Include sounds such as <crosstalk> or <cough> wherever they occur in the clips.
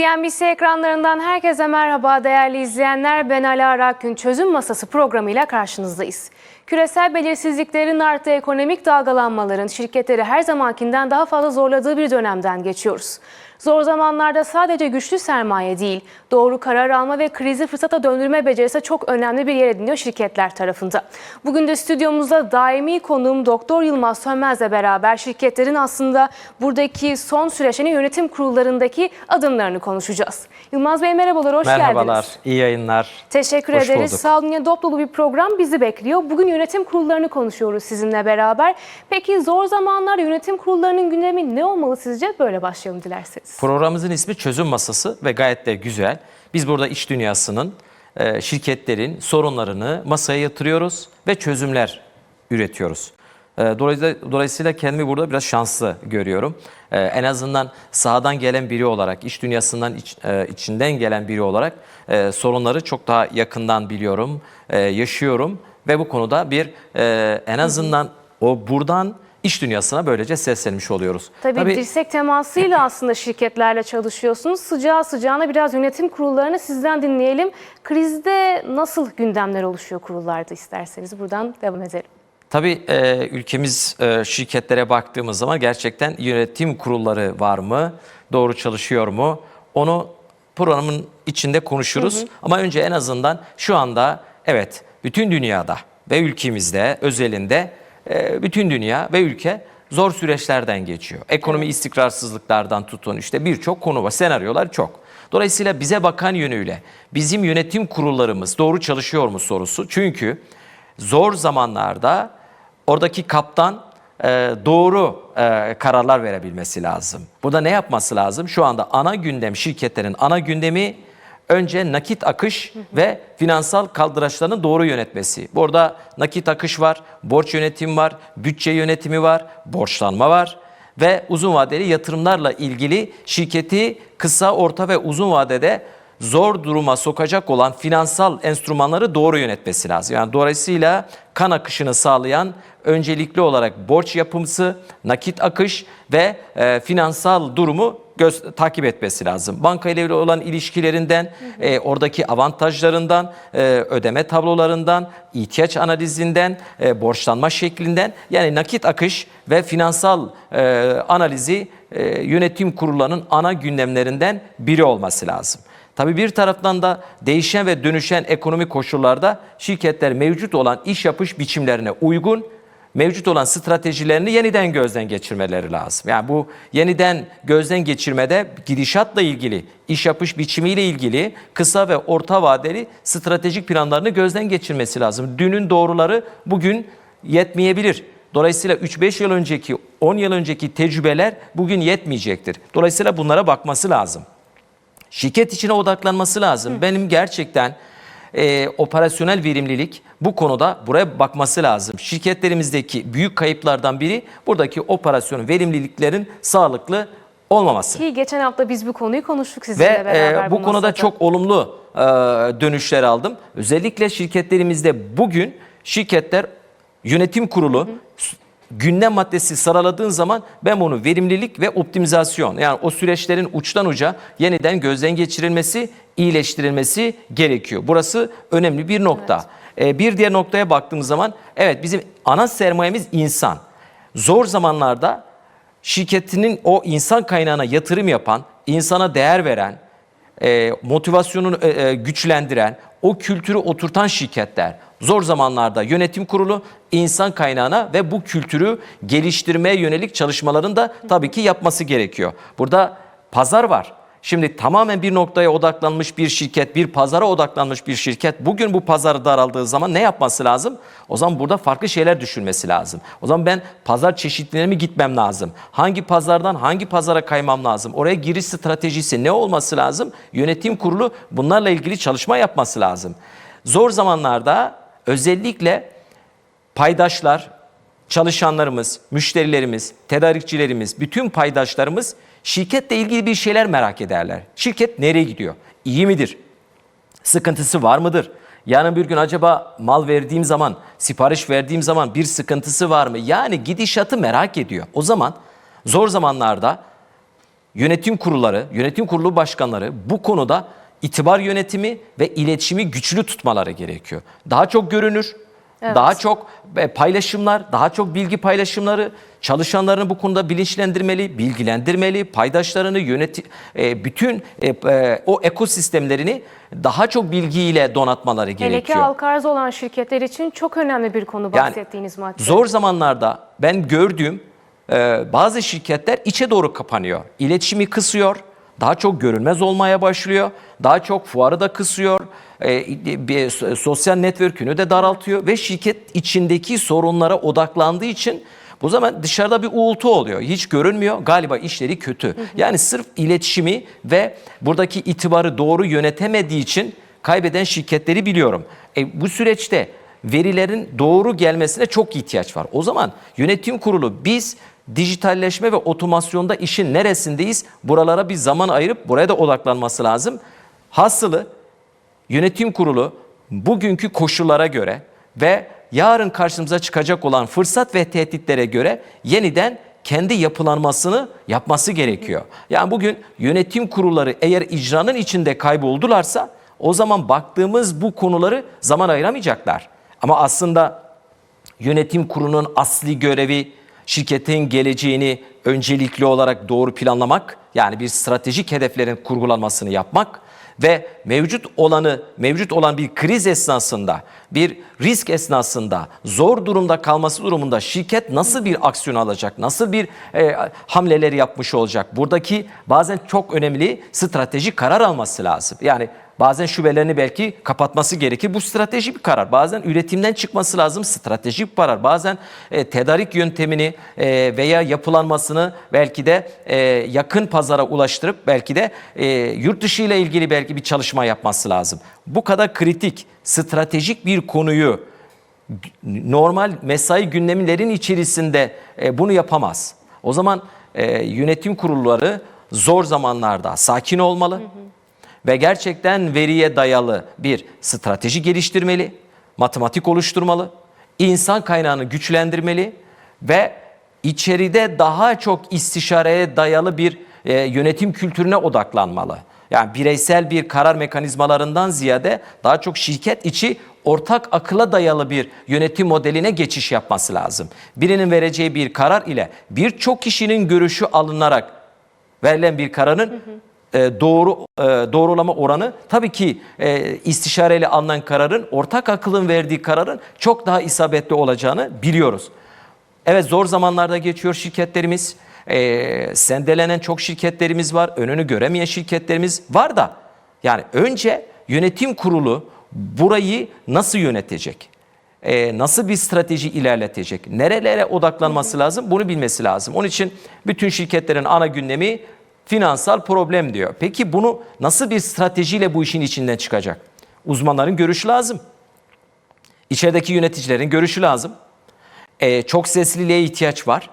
CNBC ekranlarından herkese merhaba değerli izleyenler. Ben Ala Arakün Çözüm Masası programıyla karşınızdayız. Küresel belirsizliklerin arttığı ekonomik dalgalanmaların şirketleri her zamankinden daha fazla zorladığı bir dönemden geçiyoruz. Zor zamanlarda sadece güçlü sermaye değil, doğru karar alma ve krizi fırsata döndürme becerisi çok önemli bir yer ediniyor şirketler tarafında. Bugün de stüdyomuzda daimi konuğum Doktor Yılmaz Sönmez'le beraber şirketlerin aslında buradaki son süreçlerin yönetim kurullarındaki adımlarını konuşacağız. Yılmaz Bey merhabalar, hoş Merhabalar, geldiniz. iyi yayınlar. Teşekkür Hoş ederiz. bulduk. Sağ olun. Dop dolu bir program bizi bekliyor. Bugün yönetim kurullarını konuşuyoruz sizinle beraber. Peki zor zamanlarda yönetim kurullarının gündemi ne olmalı sizce? Böyle başlayalım dilerseniz. Programımızın ismi Çözüm Masası ve gayet de güzel. Biz burada iş dünyasının, e, şirketlerin sorunlarını masaya yatırıyoruz ve çözümler üretiyoruz. E, Dolayısıyla, kendimi burada biraz şanslı görüyorum. E, En azından sahadan gelen biri olarak, iş dünyasından iç- içinden gelen biri olarak sorunları çok daha yakından biliyorum, yaşıyorum ve bu konuda bir en azından o buradan iş dünyasına böylece seslenmiş oluyoruz. Tabii, dirsek temasıyla <laughs> aslında şirketlerle çalışıyorsunuz. Sıcağı sıcağına biraz yönetim kurullarını sizden dinleyelim. Krizde nasıl gündemler oluşuyor kurullarda isterseniz buradan devam edelim. Tabii e, ülkemiz e, şirketlere baktığımız zaman gerçekten yönetim kurulları var mı? Doğru çalışıyor mu? Onu programın içinde konuşuruz. Ama önce en azından şu anda evet bütün dünyada ve ülkemizde özelinde bütün dünya ve ülke zor süreçlerden geçiyor. Ekonomi istikrarsızlıklardan tutun işte birçok konu var, senaryolar çok. Dolayısıyla bize bakan yönüyle bizim yönetim kurullarımız doğru çalışıyor mu sorusu. Çünkü zor zamanlarda oradaki kaptan e, doğru e, kararlar verebilmesi lazım. Burada ne yapması lazım? Şu anda ana gündem şirketlerin ana gündemi önce nakit akış ve finansal kaldıraçlarını doğru yönetmesi. Burada nakit akış var, borç yönetimi var, bütçe yönetimi var, borçlanma var ve uzun vadeli yatırımlarla ilgili şirketi kısa, orta ve uzun vadede zor duruma sokacak olan finansal enstrümanları doğru yönetmesi lazım. Yani dolayısıyla kan akışını sağlayan öncelikli olarak borç yapımsı, nakit akış ve e, finansal durumu göz, takip etmesi lazım. Banka ile olan ilişkilerinden, e, oradaki avantajlarından, e, ödeme tablolarından, ihtiyaç analizinden, e, borçlanma şeklinden yani nakit akış ve finansal e, analizi e, yönetim kurullarının ana gündemlerinden biri olması lazım. Tabii bir taraftan da değişen ve dönüşen ekonomik koşullarda şirketler mevcut olan iş yapış biçimlerine uygun mevcut olan stratejilerini yeniden gözden geçirmeleri lazım. Yani bu yeniden gözden geçirmede gidişatla ilgili, iş yapış biçimiyle ilgili kısa ve orta vadeli stratejik planlarını gözden geçirmesi lazım. Dünün doğruları bugün yetmeyebilir. Dolayısıyla 3-5 yıl önceki, 10 yıl önceki tecrübeler bugün yetmeyecektir. Dolayısıyla bunlara bakması lazım. Şirket içine odaklanması lazım. Benim gerçekten e, operasyonel verimlilik bu konuda buraya bakması lazım. Şirketlerimizdeki büyük kayıplardan biri buradaki operasyon verimliliklerin sağlıklı olmaması. Ki geçen hafta biz bu konuyu konuştuk sizinle Ve beraber. e, bu konuda masada. çok olumlu e, dönüşler aldım. Özellikle şirketlerimizde bugün şirketler yönetim kurulu s- gündem maddesi sıraladığın zaman ben bunu verimlilik ve optimizasyon yani o süreçlerin uçtan uca yeniden gözden geçirilmesi, iyileştirilmesi gerekiyor. Burası önemli bir nokta. E, bir diğer noktaya baktığımız zaman evet bizim ana sermayemiz insan. Zor zamanlarda şirketinin o insan kaynağına yatırım yapan, insana değer veren, e, motivasyonunu e, e, güçlendiren, o kültürü oturtan şirketler zor zamanlarda yönetim kurulu insan kaynağına ve bu kültürü geliştirmeye yönelik çalışmaların da tabii ki yapması gerekiyor. Burada pazar var. Şimdi tamamen bir noktaya odaklanmış bir şirket, bir pazara odaklanmış bir şirket bugün bu pazarı daraldığı zaman ne yapması lazım? O zaman burada farklı şeyler düşünmesi lazım. O zaman ben pazar çeşitliliğine mi gitmem lazım? Hangi pazardan hangi pazara kaymam lazım? Oraya giriş stratejisi ne olması lazım? Yönetim kurulu bunlarla ilgili çalışma yapması lazım. Zor zamanlarda özellikle paydaşlar, çalışanlarımız, müşterilerimiz, tedarikçilerimiz, bütün paydaşlarımız şirketle ilgili bir şeyler merak ederler. Şirket nereye gidiyor? İyi midir? Sıkıntısı var mıdır? Yarın bir gün acaba mal verdiğim zaman, sipariş verdiğim zaman bir sıkıntısı var mı? Yani gidişatı merak ediyor. O zaman zor zamanlarda yönetim kurulları, yönetim kurulu başkanları bu konuda itibar yönetimi ve iletişimi güçlü tutmaları gerekiyor. Daha çok görünür, daha çok e, paylaşımlar, daha çok bilgi paylaşımları, çalışanlarını bu konuda bilinçlendirmeli, bilgilendirmeli, paydaşlarını yöneti e, bütün e, o ekosistemlerini daha çok bilgiyle donatmaları Hele ki gerekiyor. halka arz olan şirketler için çok önemli bir konu bahsettiğiniz madde. Zor zamanlarda ben gördüğüm bazı şirketler içe doğru kapanıyor. İletişimi kısıyor. Daha çok görünmez olmaya başlıyor. Daha çok fuarı da kısıyor. E, bir so- sosyal network'ünü de daraltıyor ve şirket içindeki sorunlara odaklandığı için bu zaman dışarıda bir uğultu oluyor. Hiç görünmüyor. Galiba işleri kötü. Yani sırf iletişimi ve buradaki itibarı doğru yönetemediği için kaybeden şirketleri biliyorum. E, bu süreçte verilerin doğru gelmesine çok ihtiyaç var. O zaman yönetim kurulu biz dijitalleşme ve otomasyonda işin neresindeyiz? Buralara bir zaman ayırıp buraya da odaklanması lazım. Hasılı yönetim kurulu bugünkü koşullara göre ve yarın karşımıza çıkacak olan fırsat ve tehditlere göre yeniden kendi yapılanmasını yapması gerekiyor. Yani bugün yönetim kurulları eğer icranın içinde kayboldularsa o zaman baktığımız bu konuları zaman ayıramayacaklar. Ama aslında yönetim kurulunun asli görevi şirketin geleceğini öncelikli olarak doğru planlamak, yani bir stratejik hedeflerin kurgulanmasını yapmak ve mevcut olanı, mevcut olan bir kriz esnasında, bir risk esnasında, zor durumda kalması durumunda şirket nasıl bir aksiyon alacak, nasıl bir e, hamleler yapmış olacak? Buradaki bazen çok önemli stratejik karar alması lazım. Yani Bazen şubelerini belki kapatması gerekir. Bu stratejik bir karar. Bazen üretimden çıkması lazım. Stratejik bir karar. Bazen e, tedarik yöntemini e, veya yapılanmasını belki de e, yakın pazara ulaştırıp belki de e, yurt dışı ile ilgili belki bir çalışma yapması lazım. Bu kadar kritik, stratejik bir konuyu normal mesai gündemlerin içerisinde e, bunu yapamaz. O zaman e, yönetim kurulları zor zamanlarda sakin olmalı ve gerçekten veriye dayalı bir strateji geliştirmeli, matematik oluşturmalı, insan kaynağını güçlendirmeli ve içeride daha çok istişareye dayalı bir e, yönetim kültürüne odaklanmalı. Yani bireysel bir karar mekanizmalarından ziyade daha çok şirket içi ortak akıla dayalı bir yönetim modeline geçiş yapması lazım. Birinin vereceği bir karar ile birçok kişinin görüşü alınarak verilen bir kararın e, doğru e, doğrulama oranı tabii ki e, istişareyle alınan kararın ortak akılın verdiği kararın çok daha isabetli olacağını biliyoruz. Evet zor zamanlarda geçiyor şirketlerimiz. E, sendelenen çok şirketlerimiz var. Önünü göremeyen şirketlerimiz var da yani önce yönetim kurulu burayı nasıl yönetecek? E, nasıl bir strateji ilerletecek? Nerelere odaklanması lazım? Bunu bilmesi lazım. Onun için bütün şirketlerin ana gündemi finansal problem diyor. Peki bunu nasıl bir stratejiyle bu işin içinden çıkacak? Uzmanların görüşü lazım. İçerideki yöneticilerin görüşü lazım. Ee, çok sesliliğe ihtiyaç var.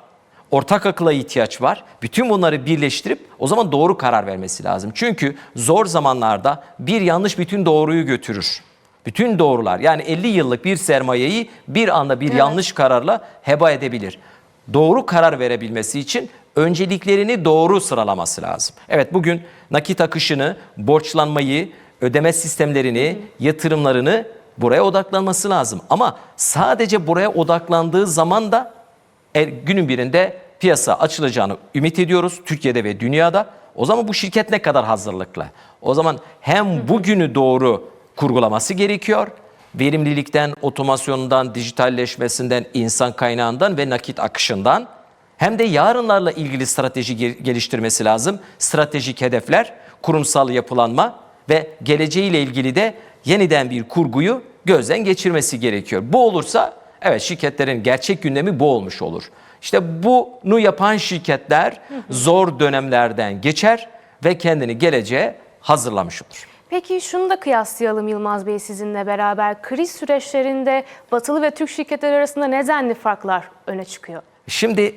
Ortak akıla ihtiyaç var. Bütün bunları birleştirip o zaman doğru karar vermesi lazım. Çünkü zor zamanlarda bir yanlış bütün doğruyu götürür. Bütün doğrular yani 50 yıllık bir sermayeyi bir anda bir yanlış kararla heba edebilir. Doğru karar verebilmesi için önceliklerini doğru sıralaması lazım. Evet bugün nakit akışını, borçlanmayı, ödeme sistemlerini, yatırımlarını buraya odaklanması lazım. Ama sadece buraya odaklandığı zaman da e, günün birinde piyasa açılacağını ümit ediyoruz Türkiye'de ve dünyada. O zaman bu şirket ne kadar hazırlıklı? O zaman hem bugünü doğru kurgulaması gerekiyor. Verimlilikten, otomasyondan, dijitalleşmesinden, insan kaynağından ve nakit akışından hem de yarınlarla ilgili strateji ge- geliştirmesi lazım. Stratejik hedefler, kurumsal yapılanma ve geleceğiyle ilgili de yeniden bir kurguyu gözden geçirmesi gerekiyor. Bu olursa evet şirketlerin gerçek gündemi bu olmuş olur. İşte bunu yapan şirketler zor dönemlerden geçer ve kendini geleceğe hazırlamış olur. Peki şunu da kıyaslayalım Yılmaz Bey sizinle beraber. Kriz süreçlerinde batılı ve Türk şirketler arasında nedenli farklar öne çıkıyor? Şimdi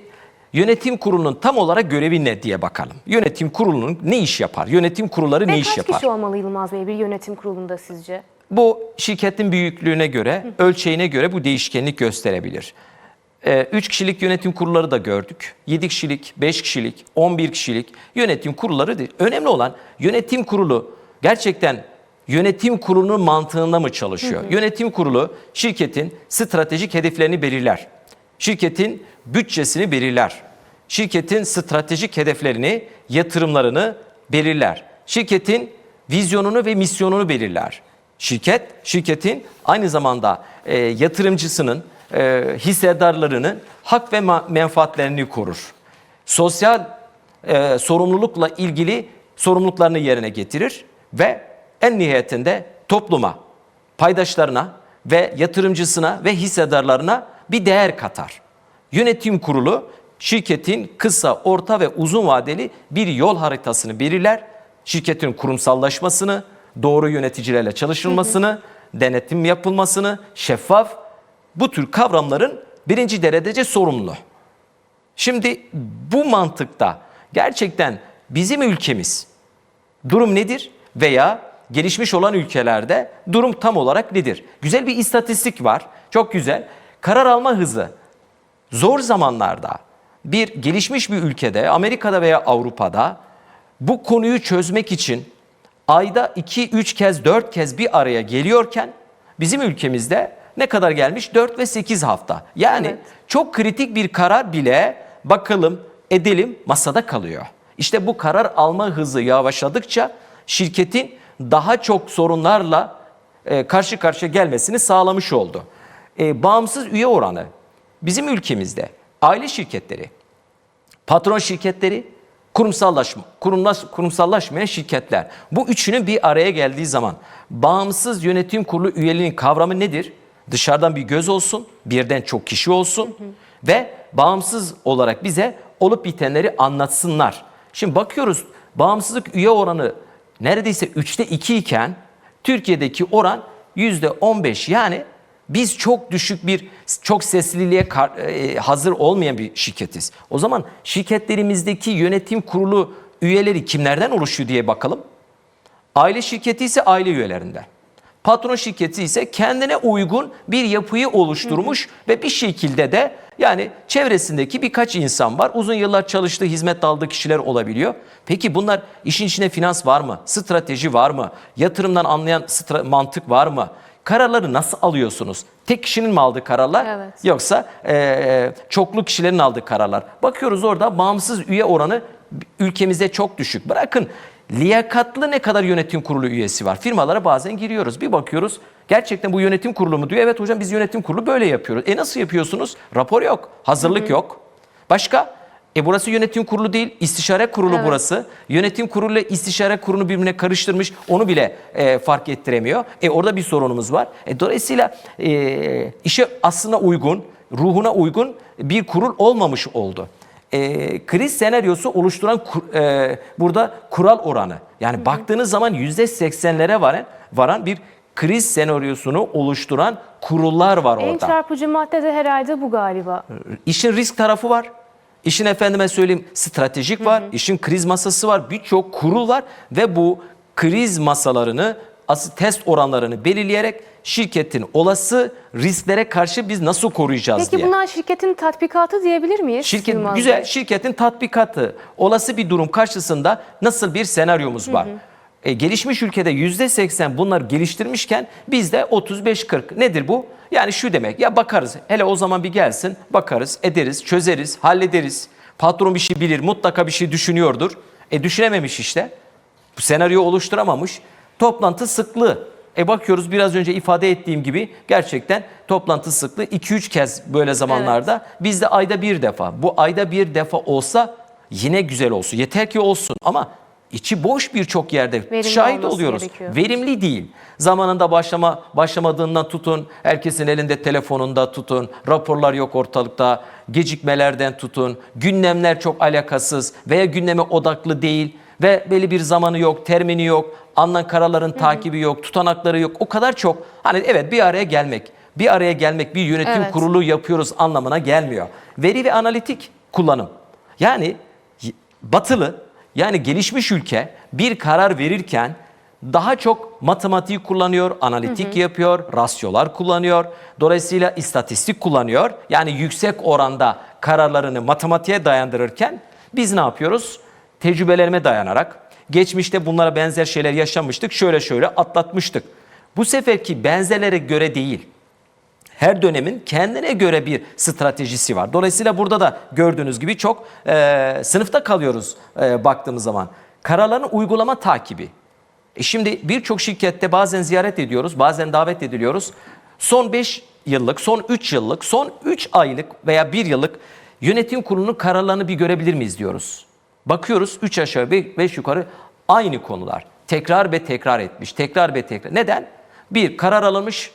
yönetim kurulunun tam olarak görevi ne diye bakalım. Yönetim kurulunun ne iş yapar? Yönetim kurulları Ve ne iş kaç yapar? kişi olmalı Yılmaz Bey bir yönetim kurulunda sizce? Bu şirketin büyüklüğüne göre, ölçeğine göre bu değişkenlik gösterebilir. 3 kişilik yönetim kurulları da gördük. 7 kişilik, 5 kişilik, 11 kişilik yönetim kurulları değil. Önemli olan yönetim kurulu gerçekten yönetim kurulunun mantığında mı çalışıyor? Yönetim kurulu şirketin stratejik hedeflerini belirler. Şirketin bütçesini belirler. Şirketin stratejik hedeflerini, yatırımlarını belirler. Şirketin vizyonunu ve misyonunu belirler. Şirket, şirketin aynı zamanda e, yatırımcısının, e, hissedarlarının hak ve menfaatlerini korur. Sosyal e, sorumlulukla ilgili sorumluluklarını yerine getirir ve en nihayetinde topluma, paydaşlarına ve yatırımcısına ve hissedarlarına bir değer katar. Yönetim kurulu şirketin kısa, orta ve uzun vadeli bir yol haritasını belirler. Şirketin kurumsallaşmasını, doğru yöneticilerle çalışılmasını, denetim yapılmasını, şeffaf bu tür kavramların birinci derecede sorumlu. Şimdi bu mantıkta gerçekten bizim ülkemiz durum nedir veya gelişmiş olan ülkelerde durum tam olarak nedir? Güzel bir istatistik var. Çok güzel. Karar alma hızı zor zamanlarda bir gelişmiş bir ülkede, Amerika'da veya Avrupa'da bu konuyu çözmek için ayda 2-3 kez, 4 kez bir araya geliyorken bizim ülkemizde ne kadar gelmiş? 4 ve 8 hafta. Yani Evet. çok kritik bir karar bile bakalım, edelim masada kalıyor. İşte bu karar alma hızı yavaşladıkça şirketin daha çok sorunlarla e, karşı karşıya gelmesini sağlamış oldu. E, bağımsız üye oranı bizim ülkemizde aile şirketleri, patron şirketleri, kurumsallaşma, kurumlaş, kurumsallaşmayan şirketler. Bu üçünün bir araya geldiği zaman bağımsız yönetim kurulu üyeliğinin kavramı nedir? Dışarıdan bir göz olsun, birden çok kişi olsun ve bağımsız olarak bize olup bitenleri anlatsınlar. Şimdi bakıyoruz bağımsızlık üye oranı neredeyse 3'te 2 iken Türkiye'deki oran %15 yani biz çok düşük bir, çok sesliliğe e, hazır olmayan bir şirketiz. O zaman şirketlerimizdeki yönetim kurulu üyeleri kimlerden oluşuyor diye bakalım. Aile şirketi ise aile üyelerinden. Patron şirketi ise kendine uygun bir yapıyı oluşturmuş ve bir şekilde de yani çevresindeki birkaç insan var. Uzun yıllar çalıştığı, hizmet aldığı kişiler olabiliyor. Peki bunlar işin içine finans var mı? Strateji var mı? Yatırımdan anlayan mantık var mı? Kararları nasıl alıyorsunuz? Tek kişinin mi aldığı kararlar Evet. yoksa eee, çoklu kişilerin aldığı kararlar? Bakıyoruz orada bağımsız üye oranı ülkemizde çok düşük. Bırakın liyakatlı ne kadar yönetim kurulu üyesi var. Firmalara bazen giriyoruz. Bir bakıyoruz gerçekten bu yönetim kurulu mu diyor. Evet hocam biz yönetim kurulu böyle yapıyoruz. E nasıl yapıyorsunuz? Rapor yok, hazırlık yok. Başka? E burası yönetim kurulu değil, istişare kurulu Evet. burası. Yönetim kurulu ile istişare kurulu birbirine karıştırmış, onu bile e, fark ettiremiyor. E orada bir sorunumuz var. E, dolayısıyla e, işe aslına uygun, ruhuna uygun bir kurul olmamış oldu. E, kriz senaryosu oluşturan kur- e, burada kural oranı. Yani baktığınız zaman yüzde seksenlere varan, varan bir kriz senaryosunu oluşturan kurullar var En orada. çarpıcı madde de herhalde bu galiba. İşin risk tarafı var. İşin efendime söyleyeyim stratejik var. işin kriz masası var. Birçok kurul var ve bu kriz masalarını asıl test oranlarını belirleyerek şirketin olası risklere karşı biz nasıl koruyacağız Peki diye. bunlar şirketin tatbikatı diyebilir miyiz? Şirket Yılmaz güzel şirketin tatbikatı olası bir durum karşısında nasıl bir senaryomuz var? E, gelişmiş ülkede yüzde seksen bunlar geliştirmişken bizde 35-40 nedir bu? Yani şu demek ya bakarız hele o zaman bir gelsin bakarız ederiz çözeriz hallederiz. Patron bir şey bilir mutlaka bir şey düşünüyordur. E düşünememiş işte. Bu senaryo oluşturamamış. Toplantı sıklığı. E bakıyoruz biraz önce ifade ettiğim gibi gerçekten toplantı sıklığı 2-3 kez böyle zamanlarda bizde ayda bir defa. Bu ayda bir defa olsa yine güzel olsun. Yeter ki olsun ama içi boş birçok yerde Verimli şahit oluyoruz. gerekiyor. Verimli değil. Zamanında başlama başlamadığından tutun, herkesin elinde telefonunda tutun, raporlar yok ortalıkta, gecikmelerden tutun, gündemler çok alakasız veya gündeme odaklı değil ve belli bir zamanı yok, termini yok, alınan kararların takibi yok, tutanakları yok. O kadar çok. Hani evet bir araya gelmek, bir araya gelmek, bir yönetim Evet. kurulu yapıyoruz anlamına gelmiyor. Veri ve analitik kullanım. Yani batılı yani gelişmiş ülke bir karar verirken daha çok matematiği kullanıyor, analitik yapıyor, rasyolar kullanıyor. Dolayısıyla istatistik kullanıyor. Yani yüksek oranda kararlarını matematiğe dayandırırken biz ne yapıyoruz? Tecrübelerime dayanarak geçmişte bunlara benzer şeyler yaşamıştık. Şöyle şöyle atlatmıştık. Bu seferki benzerlere göre değil her dönemin kendine göre bir stratejisi var. Dolayısıyla burada da gördüğünüz gibi çok e, sınıfta kalıyoruz e, baktığımız zaman. Kararların uygulama takibi. E şimdi birçok şirkette bazen ziyaret ediyoruz, bazen davet ediliyoruz. Son 5 yıllık, son 3 yıllık, son 3 aylık veya 1 yıllık yönetim kurulunun kararlarını bir görebilir miyiz diyoruz. Bakıyoruz 3 aşağı 5 yukarı aynı konular. Tekrar ve tekrar etmiş, tekrar ve tekrar. Neden? Bir, karar alınmış,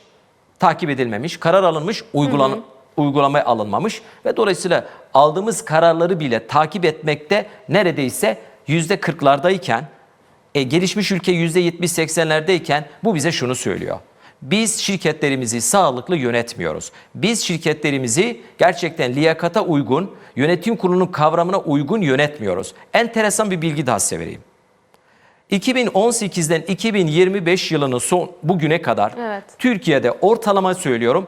takip edilmemiş, karar alınmış, uygulan, uygulamaya alınmamış ve dolayısıyla aldığımız kararları bile takip etmekte neredeyse yüzde kırklardayken, e, gelişmiş ülke yüzde yetmiş seksenlerdeyken bu bize şunu söylüyor. Biz şirketlerimizi sağlıklı yönetmiyoruz. Biz şirketlerimizi gerçekten liyakata uygun, yönetim kurulunun kavramına uygun yönetmiyoruz. Enteresan bir bilgi daha size vereyim. 2018'den 2025 yılının son bugüne kadar Evet. Türkiye'de ortalama söylüyorum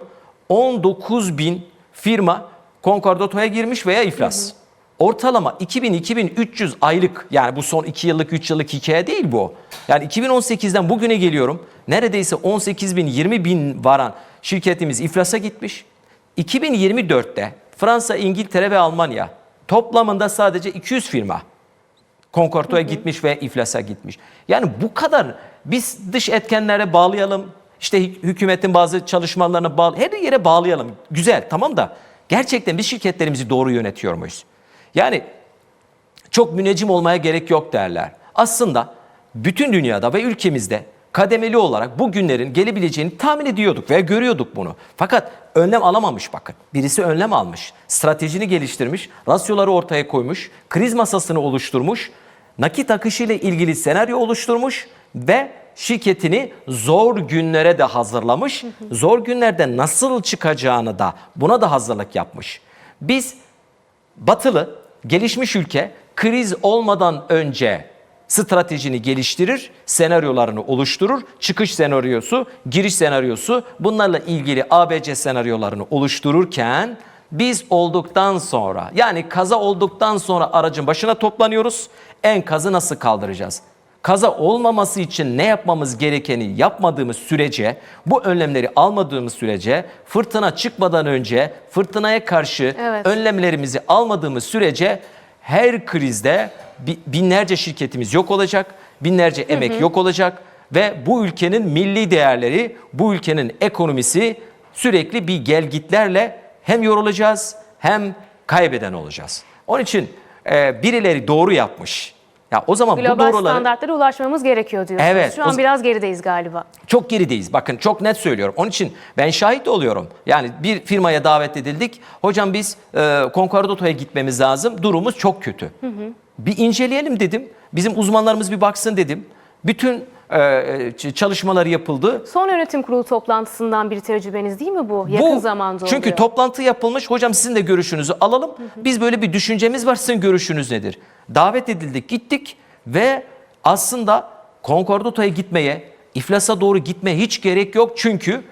19 bin firma konkordatoya girmiş veya iflas. Ortalama 2000-2300 aylık yani bu son 2 yıllık 3 yıllık hikaye değil bu. Yani 2018'den bugüne geliyorum neredeyse 18 bin 20 bin varan şirketimiz iflasa gitmiş. 2024'te Fransa, İngiltere ve Almanya toplamında sadece 200 firma konkortoya gitmiş ve iflasa gitmiş. Yani bu kadar biz dış etkenlere bağlayalım. işte hü- hükümetin bazı çalışmalarına bağlı. Her yere bağlayalım. Güzel tamam da gerçekten biz şirketlerimizi doğru yönetiyor muyuz? Yani çok müneccim olmaya gerek yok derler. Aslında bütün dünyada ve ülkemizde kademeli olarak bu günlerin gelebileceğini tahmin ediyorduk ve görüyorduk bunu. Fakat önlem alamamış bakın. Birisi önlem almış, stratejini geliştirmiş, rasyoları ortaya koymuş, kriz masasını oluşturmuş, nakit akışı ile ilgili senaryo oluşturmuş ve şirketini zor günlere de hazırlamış. Zor günlerde nasıl çıkacağını da buna da hazırlık yapmış. Biz Batılı, gelişmiş ülke kriz olmadan önce stratejini geliştirir, senaryolarını oluşturur, çıkış senaryosu, giriş senaryosu bunlarla ilgili ABC senaryolarını oluştururken biz olduktan sonra yani kaza olduktan sonra aracın başına toplanıyoruz. Enkazı nasıl kaldıracağız? Kaza olmaması için ne yapmamız gerekeni yapmadığımız sürece, bu önlemleri almadığımız sürece, fırtına çıkmadan önce fırtınaya karşı Evet. önlemlerimizi almadığımız sürece her krizde bi- binlerce şirketimiz yok olacak, binlerce emek yok olacak ve bu ülkenin milli değerleri, bu ülkenin ekonomisi sürekli bir gelgitlerle hem yorulacağız hem kaybeden olacağız. Onun için e, birileri doğru yapmış. Ya o zaman bu Global doğruları standartlara ulaşmamız gerekiyor diyorsunuz. Evet, Şu o an z- biraz gerideyiz galiba. çok gerideyiz. Bakın çok net söylüyorum. Onun için ben şahit oluyorum. Yani bir firmaya davet edildik. Hocam biz e, Concordado'ya gitmemiz lazım. Durumumuz çok kötü. Bir inceleyelim dedim. Bizim uzmanlarımız bir baksın dedim. Bütün çalışmaları yapıldı. Son yönetim kurulu toplantısından bir tecrübeniz değil mi bu? Yakın Bu- zamanda oluyor. Çünkü toplantı yapılmış. Hocam sizin de görüşünüzü alalım. Biz böyle bir düşüncemiz var. Sizin görüşünüz nedir? Davet edildik, gittik ve aslında Concordato'ya gitmeye, iflasa doğru gitmeye hiç gerek yok. Çünkü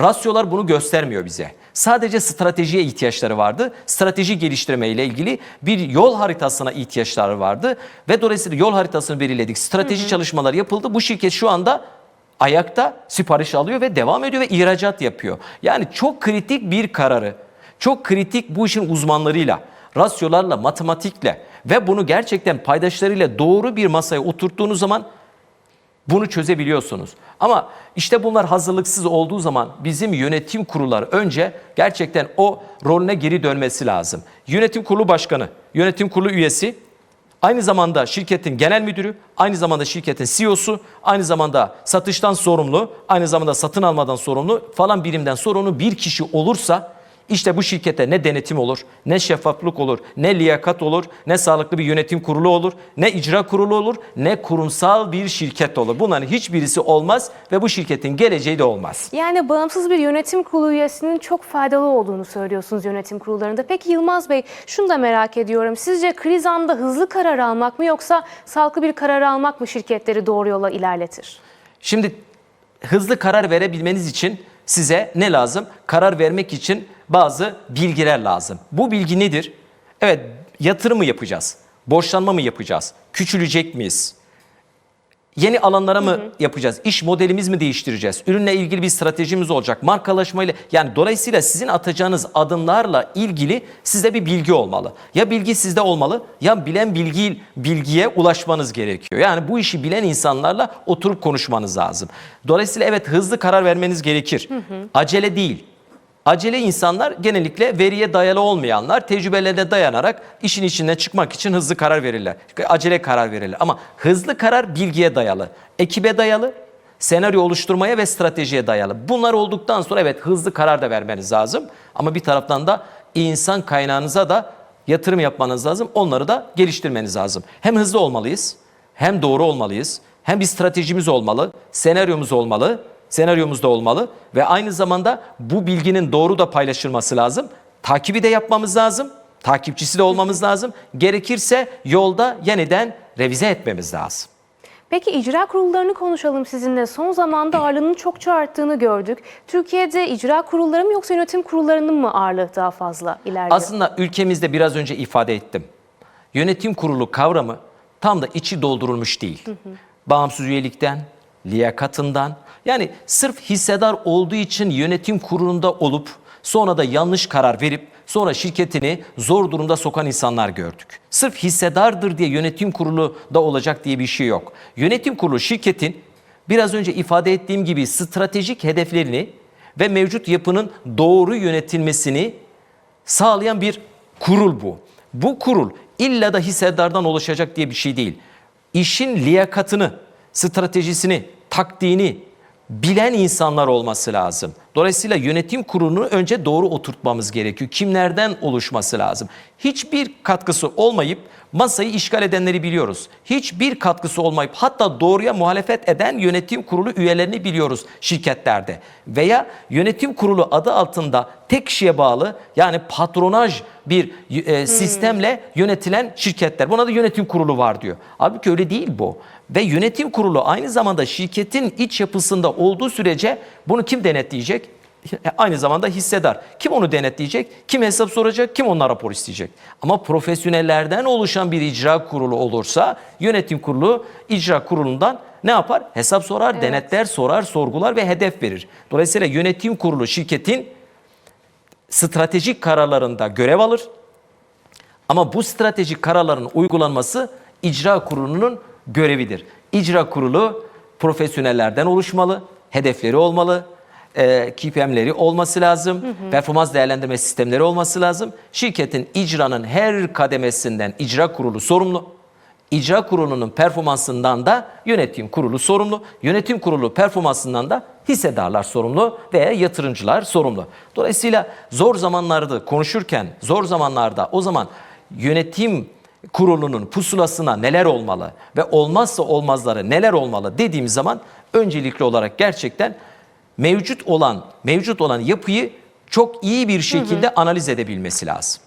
rasyolar bunu göstermiyor bize. Sadece stratejiye ihtiyaçları vardı. Strateji geliştirme ile ilgili bir yol haritasına ihtiyaçları vardı. Ve dolayısıyla yol haritasını belirledik. Strateji çalışmaları yapıldı. Bu şirket şu anda ayakta sipariş alıyor ve devam ediyor ve ihracat yapıyor. Yani çok kritik bir kararı, çok kritik bu işin uzmanlarıyla, rasyolarla, matematikle ve bunu gerçekten paydaşlarıyla doğru bir masaya oturttuğunuz zaman bunu çözebiliyorsunuz. Ama işte bunlar hazırlıksız olduğu zaman bizim yönetim kurulları önce gerçekten o rolüne geri dönmesi lazım. Yönetim kurulu başkanı, yönetim kurulu üyesi, aynı zamanda şirketin genel müdürü, aynı zamanda şirketin CEO'su, aynı zamanda satıştan sorumlu, aynı zamanda satın almadan sorumlu falan birimden sorumlu bir kişi olursa İşte bu şirkete ne denetim olur, ne şeffaflık olur, ne liyakat olur, ne sağlıklı bir yönetim kurulu olur, ne icra kurulu olur, ne kurumsal bir şirket olur. Bunların hiçbirisi olmaz ve bu şirketin geleceği de olmaz. Yani bağımsız bir yönetim kurulu üyesinin çok faydalı olduğunu söylüyorsunuz yönetim kurullarında. Peki Yılmaz Bey şunu da merak ediyorum. Sizce kriz anında hızlı karar almak mı yoksa sağlıklı bir karar almak mı şirketleri doğru yola ilerletir? Şimdi hızlı karar verebilmeniz için size ne lazım? Karar vermek için bazı bilgiler lazım. Bu bilgi nedir? Evet, yatırım mı yapacağız? Borçlanma mı yapacağız? Küçülecek miyiz? Yeni alanlara mı yapacağız? İş modelimiz mi değiştireceğiz? Ürünle ilgili bir stratejimiz olacak. Markalaşmayla yani dolayısıyla sizin atacağınız adımlarla ilgili size bir bilgi olmalı. Ya bilgi sizde olmalı ya bilen bilgi bilgiye ulaşmanız gerekiyor. Yani bu işi bilen insanlarla oturup konuşmanız lazım. Dolayısıyla evet hızlı karar vermeniz gerekir. Acele değil. Acele insanlar genellikle veriye dayalı olmayanlar tecrübelerine dayanarak işin içinden çıkmak için hızlı karar verirler. Acele karar verirler. Ama hızlı karar bilgiye dayalı, ekibe dayalı, senaryo oluşturmaya ve stratejiye dayalı. Bunlar olduktan sonra evet hızlı karar da vermeniz lazım. Ama bir taraftan da insan kaynağınıza da yatırım yapmanız lazım. Onları da geliştirmeniz lazım. Hem hızlı olmalıyız, hem doğru olmalıyız, hem bir stratejimiz olmalı, senaryomuz olmalı senaryomuz da olmalı ve aynı zamanda bu bilginin doğru da paylaşılması lazım. Takibi de yapmamız lazım. Takipçisi de olmamız lazım. Gerekirse yolda yeniden revize etmemiz lazım. Peki icra kurullarını konuşalım sizinle. Son zamanda ağırlığının çokça arttığını gördük. Türkiye'de icra kurulları mı yoksa yönetim kurullarının mı ağırlığı daha fazla ilerliyor? Aslında ülkemizde biraz önce ifade ettim. Yönetim kurulu kavramı tam da içi doldurulmuş değil. Bağımsız üyelikten, liyakatından yani sırf hissedar olduğu için yönetim kurulunda olup sonra da yanlış karar verip sonra şirketini zor durumda sokan insanlar gördük. Sırf hissedardır diye yönetim kurulu da olacak diye bir şey yok. Yönetim kurulu şirketin biraz önce ifade ettiğim gibi stratejik hedeflerini ve mevcut yapının doğru yönetilmesini sağlayan bir kurul bu. Bu kurul illa da hissedardan oluşacak diye bir şey değil. İşin liyakatını, stratejisini, taktiğini bilen insanlar olması lazım. Dolayısıyla yönetim kurulunu önce doğru oturtmamız gerekiyor. Kimlerden oluşması lazım? Hiçbir katkısı olmayıp masayı işgal edenleri biliyoruz. Hiçbir katkısı olmayıp hatta doğruya muhalefet eden yönetim kurulu üyelerini biliyoruz şirketlerde. Veya yönetim kurulu adı altında tek kişiye bağlı yani patronaj bir e, sistemle yönetilen şirketler. Buna da yönetim kurulu var diyor. Halbuki öyle değil bu. Ve yönetim kurulu aynı zamanda şirketin iç yapısında olduğu sürece bunu kim denetleyecek? Aynı zamanda hissedar. Kim onu denetleyecek? Kim hesap soracak? Kim ondan rapor isteyecek? Ama profesyonellerden oluşan bir icra kurulu olursa yönetim kurulu icra kurulundan ne yapar? Hesap sorar, denetler, sorar, sorgular ve hedef verir. Dolayısıyla yönetim kurulu şirketin stratejik kararlarında görev alır. Ama bu stratejik kararların uygulanması icra kurulunun görevidir. İcra kurulu profesyonellerden oluşmalı, hedefleri olmalı, e, KPM'leri olması lazım, performans değerlendirme sistemleri olması lazım. Şirketin icranın her kademesinden icra kurulu sorumlu. İcra kurulunun performansından da yönetim kurulu sorumlu. Yönetim kurulu performansından da hissedarlar sorumlu veya yatırımcılar sorumlu. Dolayısıyla zor zamanlarda konuşurken, zor zamanlarda o zaman yönetim kurulunun pusulasına neler olmalı ve olmazsa olmazları neler olmalı dediğimiz zaman öncelikli olarak gerçekten mevcut olan mevcut olan yapıyı çok iyi bir şekilde analiz edebilmesi lazım.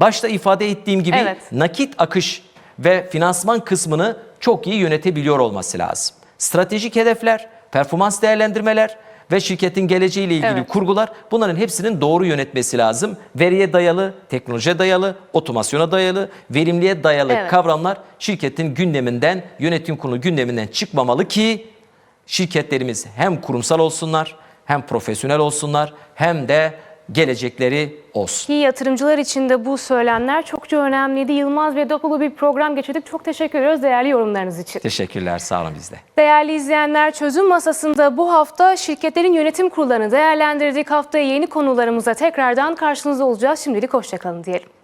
Başta ifade ettiğim gibi Evet. nakit akış ve finansman kısmını çok iyi yönetebiliyor olması lazım. Stratejik hedefler, performans değerlendirmeler ve şirketin geleceğiyle ilgili Evet. kurgular bunların hepsinin doğru yönetmesi lazım. Veriye dayalı, teknolojiye dayalı, otomasyona dayalı, verimliğe dayalı Evet. kavramlar şirketin gündeminden, yönetim kurulu gündeminden çıkmamalı ki şirketlerimiz hem kurumsal olsunlar, hem profesyonel olsunlar, hem de gelecekleri olsun. Ki yatırımcılar için de bu söylemler çokça önemliydi. Yılmaz Bey dolu bir program geçirdik. Çok teşekkür ediyoruz değerli yorumlarınız için. Teşekkürler, sağ olun bizde. Değerli izleyenler çözüm masasında bu hafta şirketlerin yönetim kurullarını değerlendirdik. Haftaya yeni konularımıza tekrardan karşınızda olacağız. Şimdilik hoşçakalın diyelim.